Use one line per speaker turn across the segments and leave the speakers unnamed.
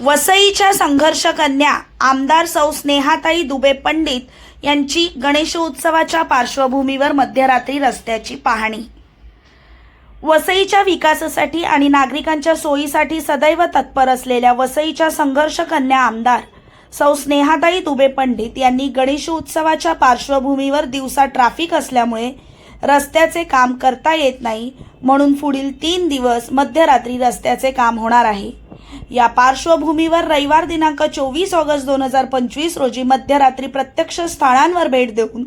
वसईच्या संघर्षकन्या आमदार सौ स्नेहाताई दुबे पंडित यांची गणेशोत्सवाच्या पार्श्वभूमीवर मध्यरात्री रस्त्याची पाहणी. वसईच्या विकासासाठी आणि नागरिकांच्या सोयीसाठी सदैव तत्पर असलेल्या वसईच्या संघर्षकन्या आमदार सौ स्नेहाताई दुबे पंडित यांनी गणेशोत्सवाच्या पार्श्वभूमीवर दिवसा ट्रॅफिक असल्यामुळे रस्त्याचे काम करता येत नाही म्हणून पुढील तीन दिवस मध्यरात्री रस्त्याचे काम होणार आहे. या पार्श्वभूमीवर रविवार दिनांक चोवीस ऑगस्ट दोन हजार पंचवीस रोजी मध्यरात्री प्रत्यक्ष स्थळांवर भेट देऊन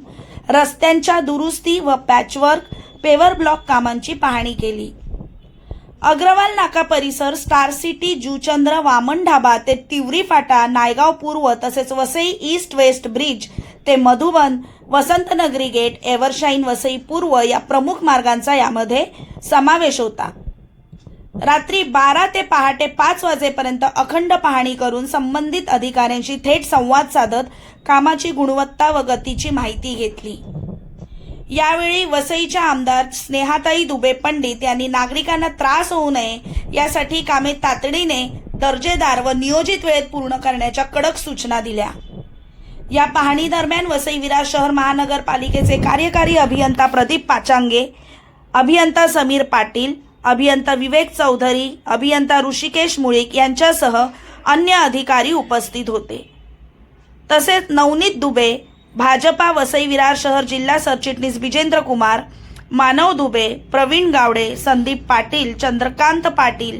रस्त्यांच्या दुरुस्ती व पॅचवर्क पेवर ब्लॉक कामांची पाहणी केली. अग्रवाल नाका परिसर स्टार सिटी जुचंद्र वामन ढाबा ते तिवरी फाटा नायगाव पूर्व तसेच वसई ईस्ट वेस्ट ब्रिज ते मधुबन वसंतनगरी गेट एव्हरशाईन वसई पूर्व या प्रमुख मार्गांचा यामध्ये समावेश होता. रात्री बारा ते पहाटे पाच वाजेपर्यंत अखंड पाहणी करून संबंधित अधिकाऱ्यांशी थेट संवाद साधत कामाची गुणवत्ता व गतीची माहिती घेतली. यावेळी वसईच्या आमदार स्नेहाताई दुबे पंडित यांनी नागरिकांना त्रास होऊ नये यासाठी कामे तातडीने दर्जेदार व नियोजित वेळेत पूर्ण करण्याच्या कडक सूचना दिल्या. या पाहणी दरम्यान वसई विरार शहर महानगरपालिकेचे कार्यकारी अभियंता प्रदीप पाचांगे अभियंता समीर पाटील अभियंता विवेक चौधरी अभियंता ऋषिकेश मुळीक यांच्यासह अन्य अधिकारी उपस्थित होते. तसेच नवनीत दुबे भाजपा वसई विरार शहर जिल्हा सरचिटणीस विजेंद्र कुमार मानव दुबे प्रवीण गावडे संदीप पाटील चंद्रकांत पाटील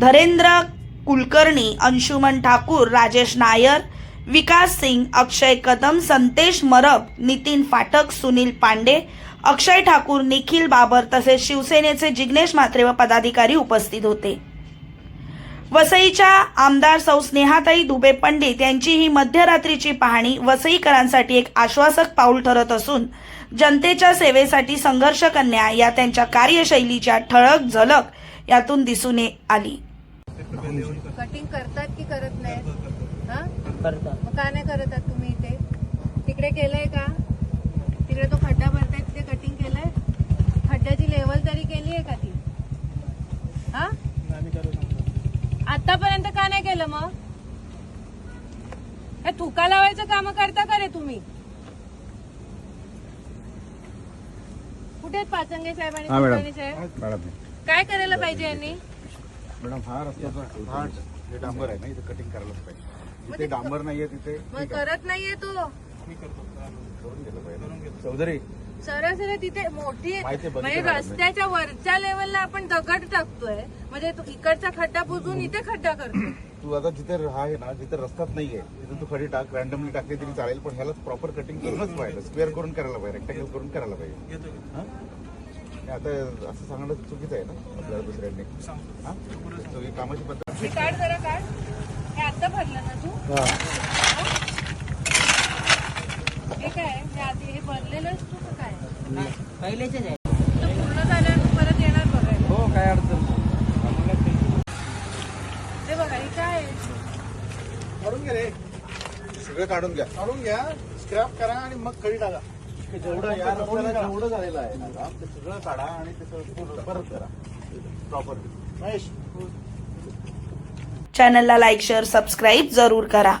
धरेंद्र कुलकर्णी अंशुमन ठाकूर राजेश नायर विकास सिंग अक्षय कदम संतेश मरब नितीन फाटक सुनील पांडे अक्षय ठाकूर निखिल बाबर तसेच शिवसेनेचे जिग्नेश म्हात्रे व पदाधिकारी उपस्थित होते. वसईच्या आमदार सौ स्नेहाताई दुबे पंडित यांची ही मध्यरात्रीची पाहणी वसईकरांसाठी एक आश्वासक पाऊल ठरत असून जनतेच्या सेवेसाठी संघर्ष कन्या या त्यांच्या कार्यशैलीच्या ठळक झलक यातून दिसून ये- आली.
कटिंग करतात की करत हा? मग का नाही करत आहात तुम्ही इथे? तिकडे केलंय का? तिकडे तो खड्डा भरताय तिथे कटिंग केलंय खड्ड्याची लेवल तरी केली आहे का ती हा आतापर्यंत का नाही केलं मग? थुका लावायचं काम करता का रे तुम्ही? कुठे आहेत पाचंगे साहेब आणि कुलकर्णी साहेब?
मॅडम
काय करायला पाहिजे यांनी?
मॅडम हा रस्त्याचा हा डांबर आहे ना इथे कटिंग करायलाच पाहिजे. जिथे डांबर नाहीये तिथे.
मग. करत नाहीये तो.
पाहिजे
सरासरी तिथे मोठी म्हणजे. रस्त्याच्या वरच्या लेवलला आपण दगड टाकतोय. म्हणजे तो इकडचा खड्डा बुजून इथे खड्डा करतो
तू आता जिथे हा आहे ना जिथे रस्ताच नाहीये तिथे तू खडी टाक रॅन्डमली टाकली तरी चालेल पण ह्याला प्रॉपर कटिंग करूनच पाहिजे. स्क्वेअर करून करायला पाहिजे रेक्टेंगल करून करायला पाहिजे. हा? हे आता असं सांगणं चुकीचं आहे ना आपल्याला दुसऱ्यांनी. कामाची पद्धत
काढ जरा काढ. हे आता भरलं ना तू? हे. काय? हे आधी हे का काय?
पहिलेच आहे.
तो पूर्ण झाल्यावर परत येणार बघायला.
हो काय अडचण
ते बघा हे काय आहे?
काढून घ्या रे. सगळं काढून घ्या.
काढून घ्या स्क्रॅप करा आणि मग कडी टाका.
की जेवढं या रस्त्याला जेवढं झालेलं आहे ना काम, ते सगळं काढा आणि ते सगळं पूर्ण परत. करा. प्रॉपर
महेश.
चॅनलला लाईक शेअर सबस्क्राईब जरूर करा.